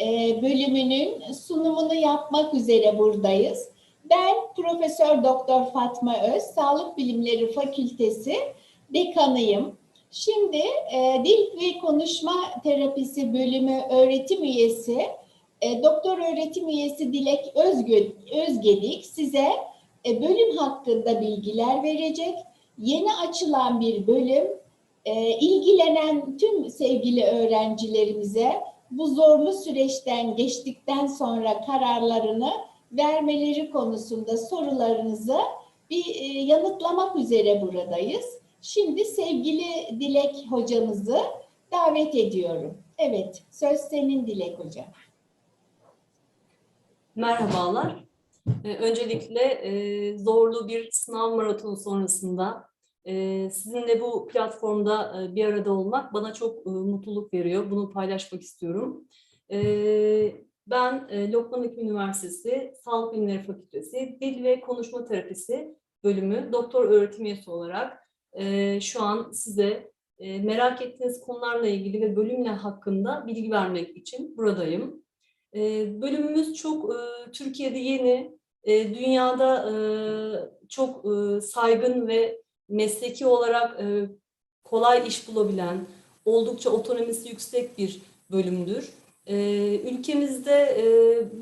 e, bölümünün sunumunu yapmak üzere buradayız. Ben Profesör Doktor Fatma Öz, Sağlık Bilimleri Fakültesi dekanıyım. Şimdi e, Dil ve Konuşma Terapisi bölümü öğretim üyesi, e, doktor öğretim üyesi Dilek Özgü, Özgedik size e, bölüm hakkında bilgiler verecek. Yeni açılan bir bölüm, e, ilgilenen tüm sevgili öğrencilerimize bu zorlu süreçten geçtikten sonra kararlarını vermeleri konusunda sorularınızı bir e, yanıtlamak üzere buradayız. Şimdi sevgili Dilek hocamızı davet ediyorum. Evet, söz senin Dilek hocam. Merhabalar. Ee, Öncelikle e, zorlu bir sınav maratonu sonrasında e, sizinle bu platformda bir arada olmak bana çok mutluluk veriyor. Bunu paylaşmak istiyorum. Ben Lokman Hekim Üniversitesi Sağlık Bilimleri Fakültesi Dil ve Konuşma Terapisi bölümü doktor öğretim üyesi olarak şu an size merak ettiğiniz konularla ilgili ve bölümle hakkında bilgi vermek için buradayım. Bölümümüz çok Türkiye'de yeni, dünyada çok saygın ve mesleki olarak e, kolay iş bulabilen, oldukça otonomisi yüksek bir bölümdür. E, Ülkemizde e,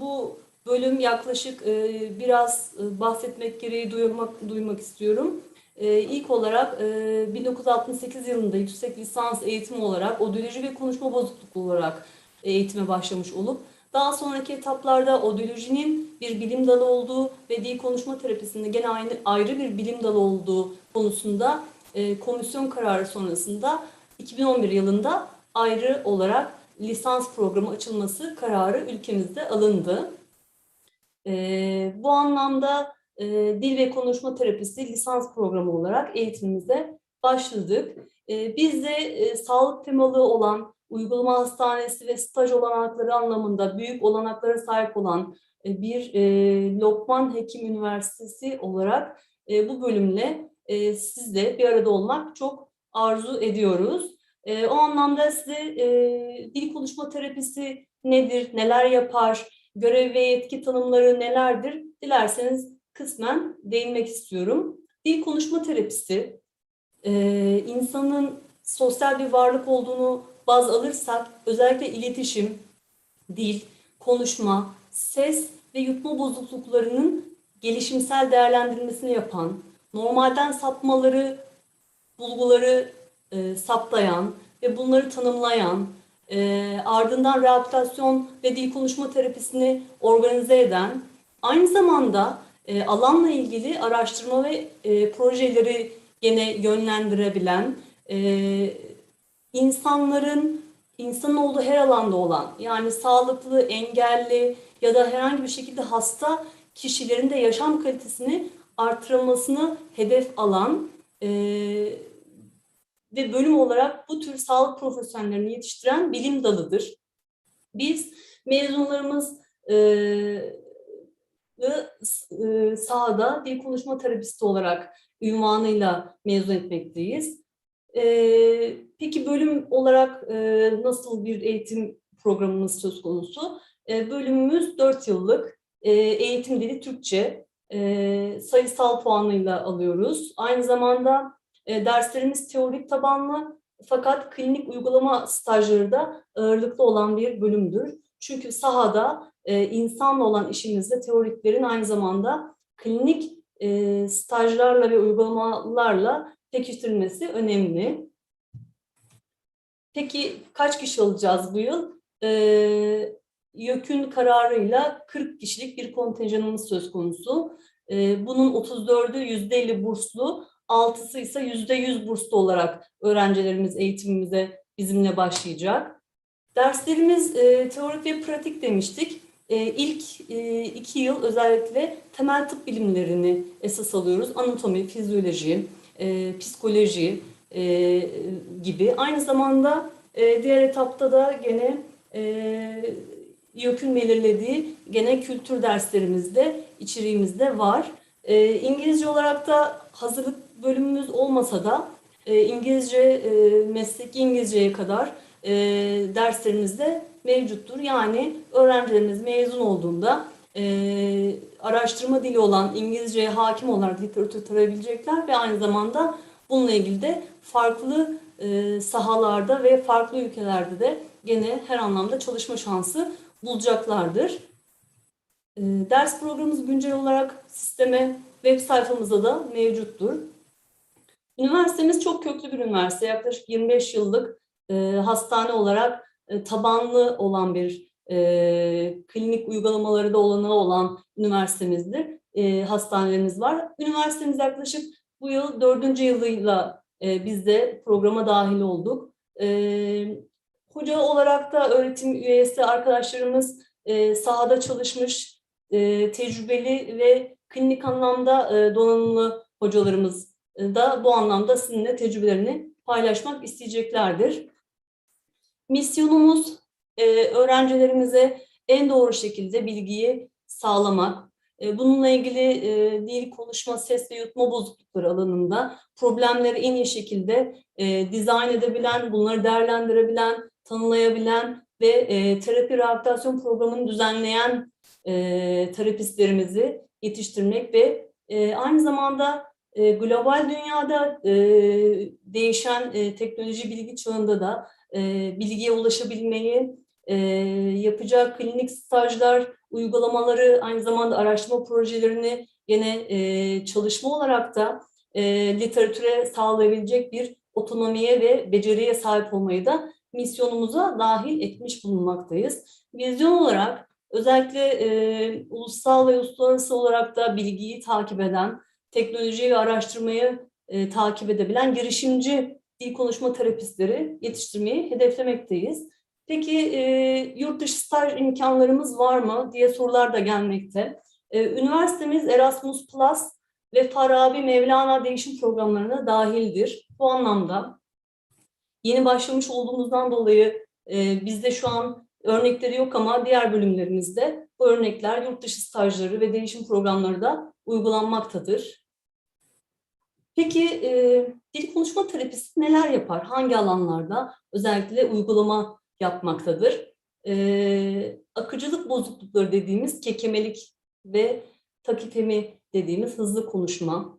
bu bölüm yaklaşık e, biraz e, bahsetmek gereği duymak, duymak istiyorum. E, İlk olarak e, 1968 yılında yüksek lisans eğitimi olarak odoloji ve konuşma bozukluğu olarak eğitime başlamış olup daha sonraki etaplarda odolojinin bir bilim dalı olduğu ve dil konuşma terapisinde gene aynı ayrı bir bilim dalı olduğu konusunda e, komisyon kararı sonrasında 2011 yılında ayrı olarak lisans programı açılması kararı ülkemizde alındı. E, bu anlamda e, dil ve konuşma terapisi lisans programı olarak eğitimimize başladık. E, biz de e, sağlık temalı olan uygulama hastanesi ve staj olanakları anlamında büyük olanaklara sahip olan e, bir e, Lokman Hekim Üniversitesi olarak e, bu bölümle sizle bir arada olmak çok arzu ediyoruz. O anlamda size dil konuşma terapisi nedir, neler yapar, görev ve yetki tanımları nelerdir dilerseniz kısmen değinmek istiyorum. Dil konuşma terapisi insanın sosyal bir varlık olduğunu baz alırsak özellikle iletişim, dil, konuşma, ses ve yutma bozukluklarının gelişimsel değerlendirilmesini yapan, normalden sapmaları, bulguları e, saptayan ve bunları tanımlayan, e, ardından rehabilitasyon ve dil konuşma terapisini organize eden, aynı zamanda e, alanla ilgili araştırma ve e, projeleri gene yönlendirebilen, e, insanların insanoğlu her alanda olan yani sağlıklı, engelli ya da herhangi bir şekilde hasta kişilerin de yaşam kalitesini artırılmasını hedef alan e, ve bölüm olarak bu tür sağlık profesyonellerini yetiştiren bilim dalıdır. Biz mezunlarımız e, e, sahada dil konuşma terapisti olarak ünvanıyla mezun etmekteyiz. Ee, peki bölüm olarak e, nasıl bir eğitim programımız söz konusu? E, bölümümüz 4 yıllık e, eğitim dili Türkçe, e, sayısal puanıyla alıyoruz. Aynı zamanda e, derslerimiz teorik tabanlı fakat klinik uygulama stajları da ağırlıklı olan bir bölümdür. Çünkü sahada e, insanla olan işimizde teoriklerin aynı zamanda klinik e, stajlarla ve uygulamalarla pekiştirilmesi önemli. Peki kaç kişi alacağız bu yıl? Ee, YÖK'ün kararıyla 40 kişilik bir kontenjanımız söz konusu. Ee, bunun 34'ü %50 burslu, 6'sı ise %100 burslu olarak öğrencilerimiz eğitimimize bizimle başlayacak. Derslerimiz e, teorik ve pratik demiştik. E, ilk e, iki yıl özellikle temel tıp bilimlerini esas alıyoruz. Anatomi, fizyoloji, e, psikoloji e, gibi. Aynı zamanda e, diğer etapta da gene e, YÖK'ün belirlediği gene kültür derslerimizde, içeriğimizde var. E, İngilizce olarak da hazırlık bölümümüz olmasa da e, İngilizce, e, mesleki İngilizceye kadar e, derslerimizde mevcuttur. Yani öğrencilerimiz mezun olduğunda e, araştırma dili olan İngilizceye hakim olarak literatür tarayabilecekler ve aynı zamanda bununla ilgili de farklı e, sahalarda ve farklı ülkelerde de gene her anlamda çalışma şansı bulacaklardır. E, ders programımız güncel olarak sisteme web sayfamızda da mevcuttur. Üniversitemiz çok köklü bir üniversite. Yaklaşık 25 yıllık e, hastane olarak e, tabanlı olan bir e, klinik uygulamaları da olanağı olan üniversitemizdir. E, hastanelerimiz var. Üniversitemiz yaklaşık bu yıl dördüncü yılıyla e, biz de programa dahil olduk. E, hoca olarak da öğretim üyesi arkadaşlarımız e, sahada çalışmış, e, tecrübeli ve klinik anlamda e, donanımlı hocalarımız da bu anlamda sizinle tecrübelerini paylaşmak isteyeceklerdir. Misyonumuz e, öğrencilerimize en doğru şekilde bilgiyi sağlamak. E, bununla ilgili e, dil, konuşma, ses ve yutma bozuklukları alanında problemleri en iyi şekilde e, dizayn edebilen, bunları değerlendirebilen, tanımlayabilen ve e, terapi rehabilitasyon programını düzenleyen e, terapistlerimizi yetiştirmek ve e, aynı zamanda e, global dünyada e, değişen e, teknoloji bilgi çağında da e, bilgiye ulaşabilmeyi, e, yapacağı klinik stajlar, uygulamaları, aynı zamanda araştırma projelerini yine e, çalışma olarak da e, literatüre sağlayabilecek bir otonomiye ve beceriye sahip olmayı da misyonumuza dahil etmiş bulunmaktayız. Vizyon olarak özellikle e, ulusal ve uluslararası olarak da bilgiyi takip eden, teknolojiyi ve araştırmayı e, takip edebilen girişimci dil konuşma terapistleri yetiştirmeyi hedeflemekteyiz. Peki e, yurt dışı staj imkanlarımız var mı diye sorular da gelmekte. E, üniversitemiz Erasmus Plus ve Farabi Mevlana değişim programlarına dahildir. Bu anlamda yeni başlamış olduğumuzdan dolayı e, bizde şu an örnekleri yok ama diğer bölümlerimizde bu örnekler yurt dışı stajları ve değişim programları da uygulanmaktadır. Peki e, dil konuşma terapisi neler yapar? Hangi alanlarda özellikle uygulama yapmaktadır? E, akıcılık bozuklukları dediğimiz kekemelik ve takipemi dediğimiz hızlı konuşma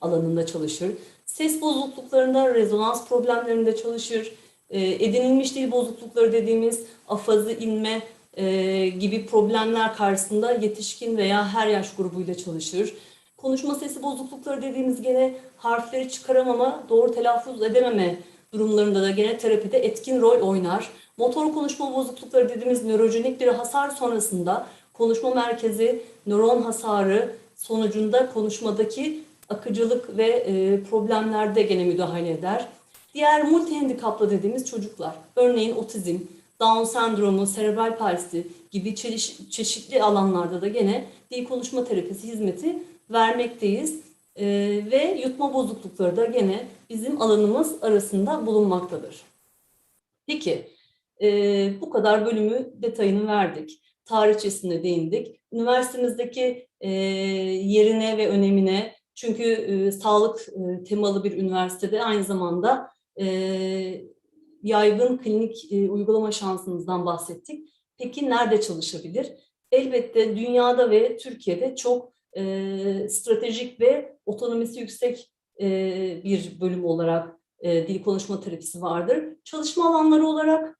alanında çalışır. Ses bozukluklarında, rezonans problemlerinde çalışır. E, edinilmiş dil bozuklukları dediğimiz afazı inme e, gibi problemler karşısında yetişkin veya her yaş grubuyla çalışır. Konuşma sesi bozuklukları dediğimiz gene harfleri çıkaramama, doğru telaffuz edememe durumlarında da gene terapide etkin rol oynar. Motor konuşma bozuklukları dediğimiz nörojenik bir hasar sonrasında konuşma merkezi nöron hasarı sonucunda konuşmadaki akıcılık ve e, problemlerde gene müdahale eder. Diğer multihandikaplı dediğimiz çocuklar, örneğin otizm, Down sendromu, serebral palsi gibi çeşitli, alanlarda da gene dil konuşma terapisi hizmeti vermekteyiz. E, ve yutma bozuklukları da gene bizim alanımız arasında bulunmaktadır. Peki, e, bu kadar bölümü detayını verdik. Tarihçesine değindik. Üniversitemizdeki e, yerine ve önemine, çünkü e, sağlık e, temalı bir üniversitede aynı zamanda e, yaygın klinik e, uygulama şansımızdan bahsettik. Peki nerede çalışabilir? Elbette dünyada ve Türkiye'de çok e, stratejik ve otonomisi yüksek e, bir bölüm olarak e, dil konuşma terapisi vardır. Çalışma alanları olarak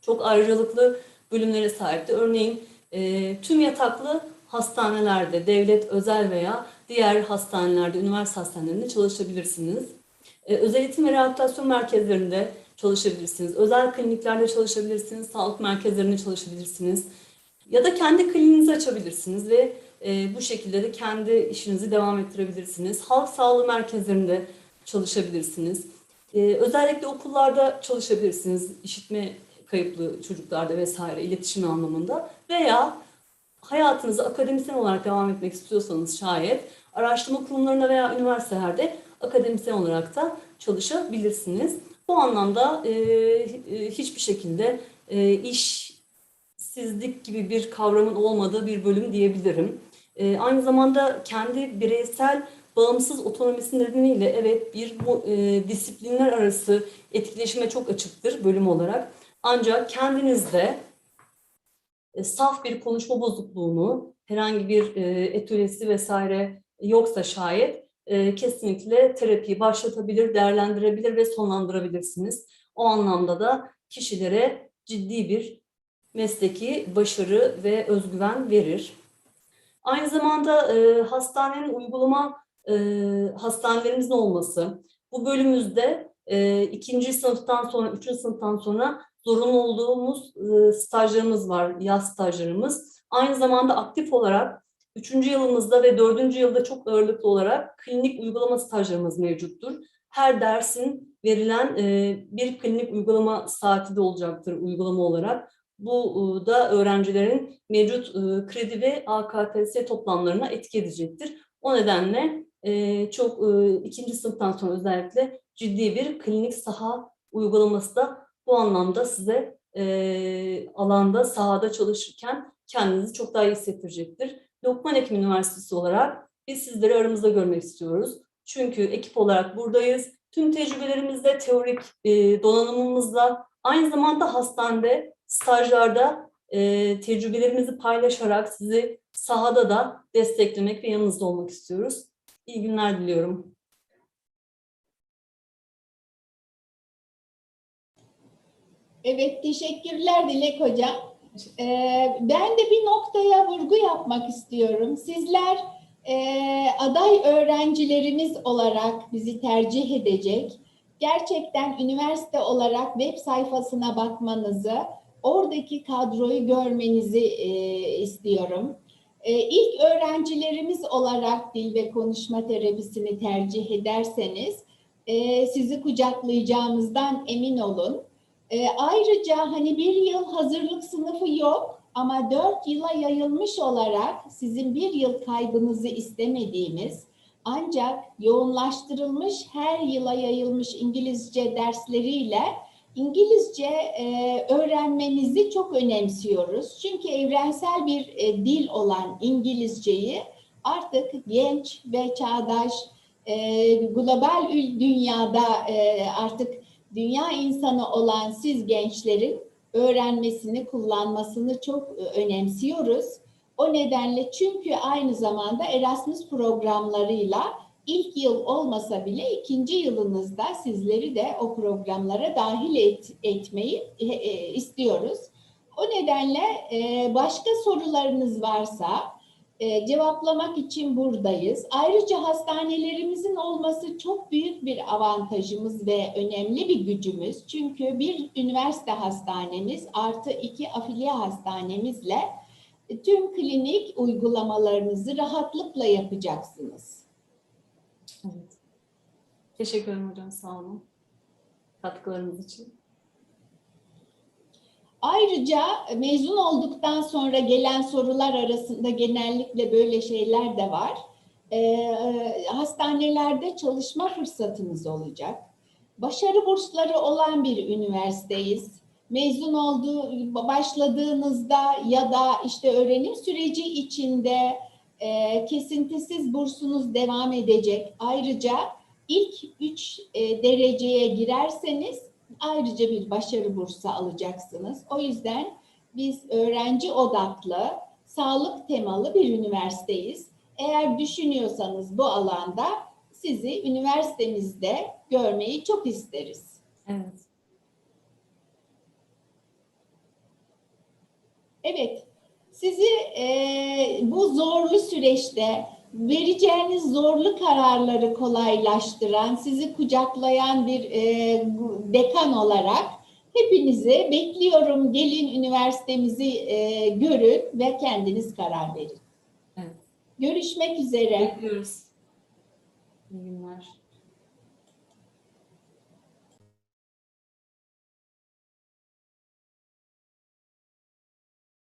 çok ayrıcalıklı bölümlere sahipti. Örneğin e, tüm yataklı hastanelerde, devlet, özel veya diğer hastanelerde, üniversite hastanelerinde çalışabilirsiniz. E, özel eğitim ve rehabilitasyon merkezlerinde çalışabilirsiniz. Özel kliniklerde çalışabilirsiniz, sağlık merkezlerinde çalışabilirsiniz. Ya da kendi kliniğinizi açabilirsiniz ve e, bu şekilde de kendi işinizi devam ettirebilirsiniz. Halk sağlığı merkezlerinde çalışabilirsiniz. E, özellikle okullarda çalışabilirsiniz. İşitme kayıplı çocuklarda vesaire iletişim anlamında veya hayatınızı akademisyen olarak devam etmek istiyorsanız şayet araştırma kurumlarında veya üniversitelerde akademisyen olarak da çalışabilirsiniz. Bu anlamda e, e, hiçbir şekilde e, işsizlik gibi bir kavramın olmadığı bir bölüm diyebilirim. E, aynı zamanda kendi bireysel bağımsız otonomisi nedeniyle evet bir bu, e, disiplinler arası etkileşime çok açıktır bölüm olarak. Ancak kendinizde e, saf bir konuşma bozukluğunu, herhangi bir e, etülyesi vesaire yoksa şayet e, kesinlikle terapiyi başlatabilir, değerlendirebilir ve sonlandırabilirsiniz. O anlamda da kişilere ciddi bir mesleki başarı ve özgüven verir. Aynı zamanda e, hastanenin uygulama e, hastanelerimizin olması, bu bölümümüzde e, ikinci sınıftan sonra, üçüncü sınıftan sonra zorunlu olduğumuz e, stajlarımız var, yaz stajlarımız. Aynı zamanda aktif olarak üçüncü yılımızda ve dördüncü yılda çok ağırlıklı olarak klinik uygulama stajlarımız mevcuttur. Her dersin verilen e, bir klinik uygulama saati de olacaktır uygulama olarak. Bu e, da öğrencilerin mevcut e, kredi ve AKTS toplamlarına etki edecektir. O nedenle e, çok ikinci sınıftan sonra özellikle ciddi bir klinik saha uygulaması da bu anlamda size alanda, sahada çalışırken kendinizi çok daha iyi hissettirecektir. Lokman Hekim Üniversitesi olarak biz sizleri aramızda görmek istiyoruz. Çünkü ekip olarak buradayız. Tüm tecrübelerimizde, teorik donanımımızla, aynı zamanda hastanede, stajlarda e, tecrübelerimizi paylaşarak sizi sahada da desteklemek ve yanınızda olmak istiyoruz. İyi günler diliyorum. Evet, teşekkürler Dilek Hocam. Ee, ben de bir noktaya vurgu yapmak istiyorum. Sizler e, aday öğrencilerimiz olarak bizi tercih edecek. Gerçekten üniversite olarak web sayfasına bakmanızı, oradaki kadroyu görmenizi e, istiyorum. E, ilk öğrencilerimiz olarak dil ve konuşma terapisini tercih ederseniz e, sizi kucaklayacağımızdan emin olun. E, ayrıca hani bir yıl hazırlık sınıfı yok ama dört yıla yayılmış olarak sizin bir yıl kaybınızı istemediğimiz ancak yoğunlaştırılmış her yıla yayılmış İngilizce dersleriyle İngilizce e, öğrenmenizi çok önemsiyoruz. Çünkü evrensel bir e, dil olan İngilizceyi artık genç ve çağdaş e, global dünyada e, artık dünya insanı olan siz gençlerin öğrenmesini, kullanmasını çok e, önemsiyoruz. O nedenle çünkü aynı zamanda Erasmus programlarıyla ilk yıl olmasa bile ikinci yılınızda sizleri de o programlara dahil et, etmeyi e, e, istiyoruz. O nedenle e, başka sorularınız varsa e, cevaplamak için buradayız. Ayrıca hastanelerimizin olması çok büyük bir avantajımız ve önemli bir gücümüz. Çünkü bir üniversite hastanemiz artı iki afiliye hastanemizle tüm klinik uygulamalarınızı rahatlıkla yapacaksınız. Teşekkür ederim hocam. Sağ olun. Katkılarınız için. Ayrıca mezun olduktan sonra gelen sorular arasında genellikle böyle şeyler de var. Ee, hastanelerde çalışma fırsatınız olacak. Başarı bursları olan bir üniversiteyiz. Mezun olduğu, başladığınızda ya da işte öğrenim süreci içinde e, kesintisiz bursunuz devam edecek. Ayrıca ilk üç e, dereceye girerseniz ayrıca bir başarı bursu alacaksınız. O yüzden biz öğrenci odaklı, sağlık temalı bir üniversiteyiz. Eğer düşünüyorsanız bu alanda sizi üniversitemizde görmeyi çok isteriz. Evet. Evet, sizi e, bu zorlu süreçte vereceğiniz zorlu kararları kolaylaştıran, sizi kucaklayan bir e, dekan olarak hepinizi bekliyorum. Gelin üniversitemizi e, görün ve kendiniz karar verin. Evet. Görüşmek üzere. Bekliyoruz. İyi günler.